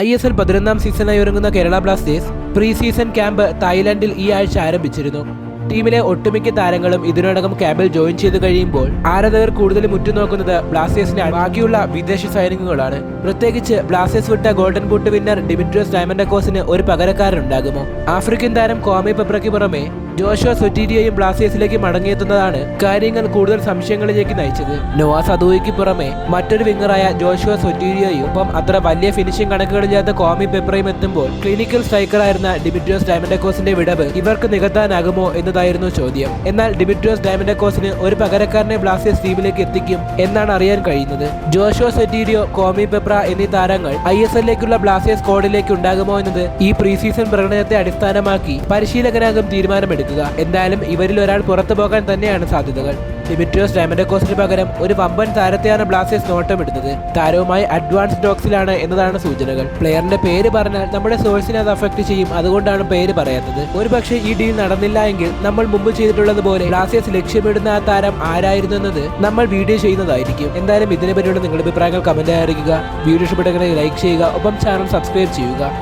I S L പതിനൊന്നാം സീസണായി ഒരുങ്ങുന്ന Kerala Blasters pre season camp തായ്ലാന്റിൽ ഈ ആഴ്ച ആരംഭിച്ചിരുന്നു. ടീമിലെ ഒട്ടുമിക്ക താരങ്ങളും ഇതിനോടകം ക്യാമ്പിൽ ജോയിൻ ചെയ്തു കഴിയുമ്പോൾ ആരാധകർ കൂടുതലും ഉറ്റുനോക്കുന്നത് ബ്ലാസ്റ്റേഴ്സിന്റെ ബാക്കിയുള്ള വിദേശ സൈനികങ്ങളാണ്. പ്രത്യേകിച്ച് ബ്ലാസ്റ്റേഴ്സ് വിട്ട ഗോൾഡൻ ബൂട്ട് വിന്നർ ഡിമിട്രിയോസ് ഡയമൻഡക്കോസിന് ഒരു പകരക്കാരൻ പകരക്കാരനുണ്ടാകുമോ ആഫ്രിക്കൻ താരം കോമി പെപ്രയ്ക്ക് പുറമെ ജോഷോ സൊറ്റീരിയയും ബ്ലാസ്റ്റേഴ്സിലേക്ക് മടങ്ങിയെത്തുന്നതാണ് കാര്യങ്ങൾ കൂടുതൽ സംശയങ്ങളിലേക്ക് നയിച്ചത്. നവാസ് അദൂയിക്ക് പുറമെ മറ്റൊരു വിങ്ങറായ ജോഷുവ സൊറ്റീരിയയും ഒപ്പം അത്ര വലിയ ഫിനിഷിംഗ് കണക്കുകളില്ലാത്ത കോമി പെപ്രയും എത്തുമ്പോൾ ക്ലിനിക്കൽ സ്ട്രൈക്കറായിരുന്ന ഡിമിട്രിയോസ് ഡയമൻഡക്കോസിന്റെ വിടവ് ഇവർക്ക് നികത്താനാകുമോ എന്നതായിരുന്നു ചോദ്യം. എന്നാൽ ഡിമിട്രിയോസ് ഡയമൻഡക്കോസിന് ഒരു പകരക്കാരനെ ബ്ലാസ്റ്റേഴ്സ് ടീമിലേക്ക് എത്തിക്കും എന്നാണ് അറിയാൻ കഴിയുന്നത്. ജോഷുവ സെറ്റീരിയോ കോമി പെപ്ര എന്നീ താരങ്ങൾ ഐ എസ് എല്ലിലേക്കുള്ള ബ്ലാസ്റ്റേഴ്സ് സ്ക്വാഡിലേക്ക് ഉണ്ടാകുമോ എന്നത് ഈ പ്രീ സീസൺ പ്രകടനത്തെ അടിസ്ഥാനമാക്കി പരിശീലകനാകും തീരുമാനമെടുക്കുക എന്തായാലും ഇവരിൽ ഒരാൾ പുറത്തു പോകാൻ തന്നെയാണ് സാധ്യതകൾ. ഡിമിട്രിയോസ് ഡയമൻഡക്കോസിന് പകരം ഒരു വമ്പൻ താരത്തെയാണ് ബ്ലാസ്റ്റേഴ്സ് നോട്ടമിടുന്നത്. താരവുമായി അഡ്വാൻസ് ഡോക്സിലാണ് എന്നതാണ് സൂചനകൾ. പ്ലെയറിന്റെ പേര് പറഞ്ഞാൽ നമ്മുടെ സോഴ്സിനെ അത് അഫക്ട് ചെയ്യും. അതുകൊണ്ടാണ് പേര് പറയാത്തത്. ഒരുപക്ഷെ ഈ ഡീൽ നടന്നില്ല എങ്കിൽ നമ്മൾ മുമ്പ് ചെയ്തിട്ടുള്ളതുപോലെ ബ്ലാസ്റ്റേഴ്സ് ലക്ഷ്യമിടുന്ന ആ താരം ആരായിരുന്നു എന്നത് നമ്മൾ വീഡിയോ ചെയ്യുന്നതായിരിക്കും. എന്തായാലും ഇതിനെ പറ്റിയുള്ള നിങ്ങളുടെ അഭിപ്രായങ്ങൾ കമന്റ് അറിയിക്കുക. വീഡിയോ ഇഷ്ടപ്പെട്ടെങ്കിൽ ലൈക്ക് ചെയ്യുക. ഒപ്പം ചാനൽ സബ്സ്ക്രൈബ് ചെയ്യുക.